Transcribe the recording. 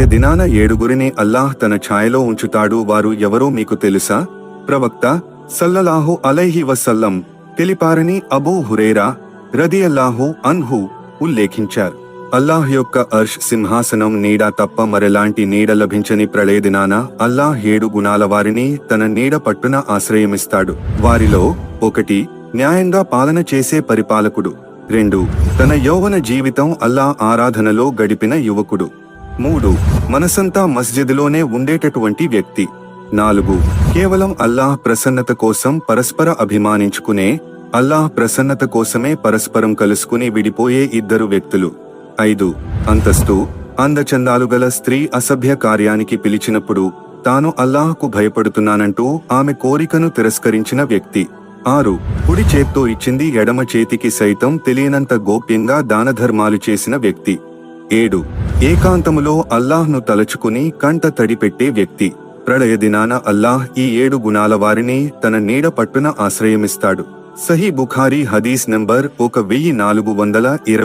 ప్రళయ దినాన ఏడుగురిని అల్లాహ్ తన ఛాయలో ఉంచుతాడు. వారు ఎవరో మీకు తెలుసా? ప్రవక్త సల్లలాహు అలైహి వసల్లం తెలిపారని అబూ హురేరా రదియల్లాహు అన్హు ఉల్లేఖించారు. అల్లాహ్ యొక్క అర్ష్ సింహాసనం నీడ తప్ప మరెలాంటి నీడ లభించని ప్రళయదినాన అల్లాహ్ ఏడు గుణాల వారిని తన నీడ పట్టున ఆశ్రయమిస్తాడు. వారిలో ఒకటి న్యాయంగా పాలన చేసే పరిపాలకుడు. రెండు తన యౌవన జీవితం అల్లా ఆరాధనలో గడిపిన యువకుడు. మూడు మనసంతా మస్జిద్లోనే ఉండేటటువంటి వ్యక్తి. నాలుగు కేవలం అల్లాహ్ ప్రసన్నత కోసం పరస్పర అభిమానించుకునే అల్లాహ్ ప్రసన్నత కోసమే పరస్పరం కలుసుకుని విడిపోయే ఇద్దరు వ్యక్తులు. ఐదు అంతస్తు అందచందాలు గల స్త్రీ అసభ్య కార్యానికి పిలిచినప్పుడు తాను అల్లాహ్కు భయపడుతున్నానంటూ ఆమె కోరికను తిరస్కరించిన వ్యక్తి. ఆరు కుడి చేత్తో ఇచ్చింది ఎడమ చేతికి సైతం తెలియనంత గోప్యంగా దానధర్మాలు చేసిన వ్యక్తి. ఏడు ఏకాంతములో అల్లాహ్ను తలచుకుని కంట తడిపెట్టే వ్యక్తి. ప్రళయ దినాన అల్లాహ్ ఈ ఏడు గుణాల వారిని తన నీడ పట్టున ఆశ్రయమిస్తాడు. సహీ బుఖారీ హదీస్ నంబర్ ఒక వెయ్యి నాలుగు వందల ఇరవై